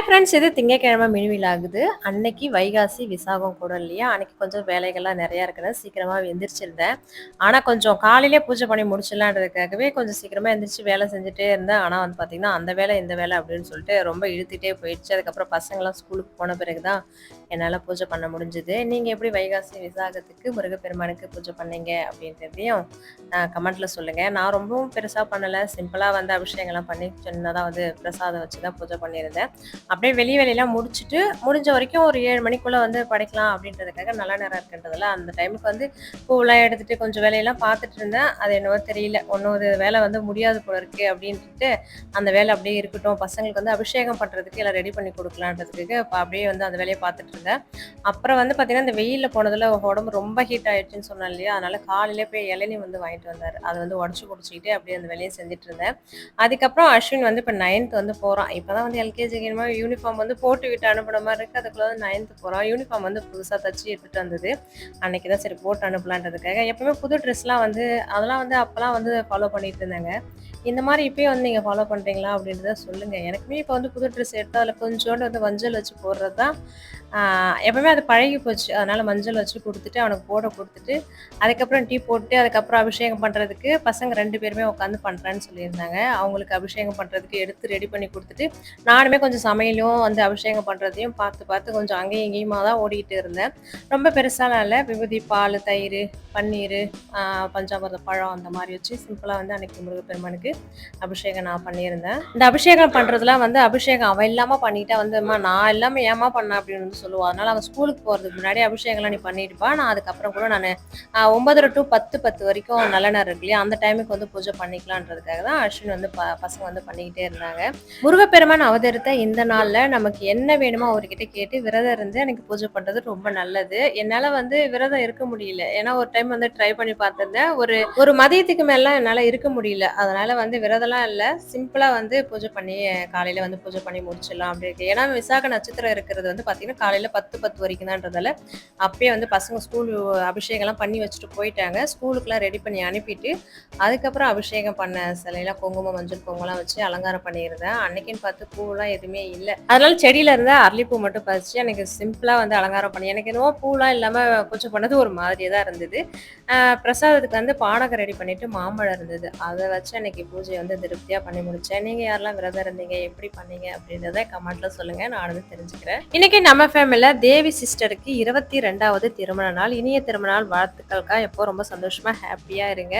Hi friends இது திங்கக்கிழமை மினிவில் ஆகுது. அன்னைக்கு வைகாசி விசாகம் கூட இல்லையா? அன்னைக்கு கொஞ்சம் வேலைகள்லாம் நிறையா இருக்குது. சீக்கிரமாக எந்திரிச்சிருந்தேன். ஆனால் கொஞ்சம் காலையிலே பூஜை பண்ணி முடிச்சிடலான்றதுக்காகவே கொஞ்சம் சீக்கிரமாக எந்திரிச்சு வேலை செஞ்சுட்டே இருந்தேன். ஆனால் வந்து பார்த்திங்கன்னா அந்த வேலை இந்த வேலை அப்படின்னு சொல்லிட்டு ரொம்ப இழுத்துட்டே போயிடுச்சு. அதுக்கப்புறம் பசங்களாம் ஸ்கூலுக்கு போன பிறகு தான் என்னால் பூஜை பண்ண முடிஞ்சுது. நீங்கள் எப்படி வைகாசி விசாகத்துக்கு முருகப்பெருமானுக்கு பூஜை பண்ணீங்க அப்படின்றதையும் கமெண்ட்டில் சொல்லுங்கள் நான் ரொம்பவும் பெருசாக பண்ணலை. சிம்பிளாக வந்து அபிஷேகம்லாம் பண்ணி சின்னதாக வந்து பிரசாதம் வச்சு தான் பூஜை பண்ணியிருந்தேன். அப்படியே வெளி வேலையெல்லாம் முடிச்சுட்டு முடிஞ்ச வரைக்கும் ஒரு ஏழு மணிக்குள்ளே வந்து படைக்கலாம் அப்படின்றதுக்காக நல்ல நேரம் இருக்குன்றதுல. அந்த டைமுக்கு வந்து பூவெல்லாம் எடுத்துகிட்டு கொஞ்சம் வேலையெல்லாம் பார்த்துட்டு இருந்தேன். அது என்னவோ தெரியல. ஒன்றும் ஒரு வேலை வந்து முடியாது போல இருக்கு அப்படின்ட்டு அந்த வேலை அப்படியே இருக்கட்டும். பசங்களுக்கு வந்து அபிஷேகம் பண்ணுறதுக்கு எல்லாம் ரெடி பண்ணி கொடுக்கலான்றதுக்கு இப்போ அப்படியே வந்து அந்த வேலையை பார்த்துட்டு இருந்தேன். அப்புறம் வந்து பார்த்தீங்கன்னா இந்த வெயிலில் போனதில் உடம்பு ரொம்ப ஹீட் ஆயிடுச்சுன்னு சொன்னேன் இல்லையா? அதனால காலையிலே போய் இளநி வந்து வாங்கிட்டு வந்தார். அதை வந்து உடச்சி குடிச்சிக்கிட்டு அப்படியே அந்த வேலையை செஞ்சுட்டு இருந்தேன். அதுக்கப்புறம் அஸ்வின் வந்து இப்போ நைன்த் வந்து போகிறான் இப்போ தான் வந்து எல்கேஜி யூனிஃபார்ம் வந்து போட்டு விட்டு அனுப்புன மாதிரி இருக்குது அதுக்குள்ள வந்து நைன்த்து போகிறோம் யூனிஃபார்ம் வந்து புதுசாக தச்சு எடுத்துகிட்டு வந்தது. அன்னைக்கு தான் சரி போட்டு அனுப்பலான்றதுக்காக. எப்பவுமே புது ட்ரெஸ்லாம் வந்து அதெல்லாம் வந்து அப்போல்லாம் வந்து ஃபாலோ பண்ணிட்டு இருந்தாங்க. இந்த மாதிரி இப்போயே வந்து நீங்கள் ஃபாலோ பண்ணுறீங்களா அப்படின்றத சொல்லுங்கள் எனக்குமே இப்போ வந்து புது ட்ரெஸ் எடுத்தால் அதில் கொஞ்சோண்டு வந்து மஞ்சள் வச்சு போடுறது தான் எப்பவுமே அது பழகி போச்சு. அதனால் மஞ்சள் வச்சு கொடுத்துட்டு அவனுக்கு போட கொடுத்துட்டு அதுக்கப்புறம் டீ போட்டு அதுக்கப்புறம் அபிஷேகம் பண்ணுறதுக்கு பசங்க ரெண்டு பேருமே உட்காந்து பண்ணுறேன்னு சொல்லியிருந்தாங்க. அவங்களுக்கு அபிஷேகம் பண்ணுறதுக்கு எடுத்து ரெடி பண்ணி கொடுத்துட்டு நானுமே கொஞ்சம் சமையலும் வந்து அபிஷேகம் பண்ணுறதையும் பார்த்து பார்த்து கொஞ்சம் அங்கேயும் இங்கேயுமா தான் ஓடிக்கிட்டு இருந்தேன். ரொம்ப பெருசாலாம் இல்லை. விபூதி பால் தயிர் பன்னீர் பஞ்சாமிரத பழம் அந்த மாதிரி வச்சு சிம்பிளாக வந்து அன்னைக்கு முருகப்பெருமானுக்கு அபிஷேகம் நான் பண்ணியிருந்தேன். இந்த அபிஷேகம் பண்ணுறதுலாம் வந்து அபிஷேகம் அவன் இல்லாமல் பண்ணிட்டா வந்து அம்மா நான் இல்லாமல் ஏமா பண்ணேன் அப்படின்னு வந்து சொல்லுவோம் அதனால் அவன் ஸ்கூலுக்கு போகிறதுக்கு முன்னாடி அபிஷேகம்லாம் நீ பண்ணிட்டுப்பா. நான் அதுக்கப்புறம் கூட நான் ஒன்பதரை டு பத்து பத்து வரைக்கும் நல்ல நேரம் இருக்கு இல்லையா அந்த டைமுக்கு வந்து பூஜை பண்ணிக்கலான்றதுக்காக தான் அஸ்வின் வந்து ப பசங்க வந்து பண்ணிக்கிட்டே இருந்தாங்க. முருகப்பெருமான் அவதரித்த இந்த நாளில் நமக்கு என்ன வேணுமோ அவர்கிட்ட கேட்டு விரதம் இருந்து எனக்கு பூஜை பண்ணுறது ரொம்ப நல்லது. என்னால் வந்து விரதம் இருக்க முடியல. ஏன்னா ஒரு டைம் வந்து ட்ரை பண்ணி பார்த்துருந்தேன். ஒரு ஒரு மதியத்துக்கு மேலாம் என்னால் இருக்க முடியல. அதனால வந்து விரதம்லாம் இல்லை. சிம்பிளாக வந்து பூஜை பண்ணி காலையில் வந்து பூஜை பண்ணி முடிச்சிடலாம் அப்படி இருக்கு ஏன்னா விசாக நட்சத்திரம் இருக்கிறது வந்து பார்த்திங்கன்னா காலையில் பத்து பத்து வரைக்கும் தான்றதால அப்பயே வந்து பசங்க ஸ்கூல் அபிஷேகம்லாம் பண்ணி வச்சுட்டு போயிட்டாங்க. ஸ்கூலுக்குலாம் ரெடி பண்ணி அனுப்பிட்டு அதுக்கப்புறம் அபிஷேகம் பண்ண சிலையெல்லாம் குங்குமம் மஞ்சள் குங்குமம்லாம் வச்சு அலங்காரம் பண்ணியிருந்தேன். அன்னைக்குன்னு பார்த்து பூவெல்லாம் எதுவுமே இல்லை. அதனால செடியில இருந்த அரளிப்பூ மட்டும் பறிச்சு எனக்கு சிம்பிளா வந்து அலங்காரம் பண்ணி எனக்கு என்னவோ பூலாம் இல்லாம பூஜை பண்ணது ஒரு மாதிரியே தான் இருந்தது. பிரசாதத்துக்கு வந்து பானகம் ரெடி பண்ணிட்டு மாம்பழம் இருந்தது. அதை வச்சு எனக்கு பூஜை வந்து திருப்தியா பண்ணி முடிச்சேன். நீங்க யாரெல்லாம் விரதம் இருந்தீங்க எப்படி பண்ணீங்க அப்படின்றத கமெண்ட்ல சொல்லுங்க. நான் வந்து தெரிஞ்சுக்கிறேன். இன்னைக்கு நம்ம ஃபேமிலியில தேவி சிஸ்டருக்கு இருபத்தி ரெண்டாவது திருமண நாள். இனிய திருமண நாள். வாழ்த்துக்கள்க்கா. எப்போ ரொம்ப சந்தோஷமா ஹாப்பியா இருங்க.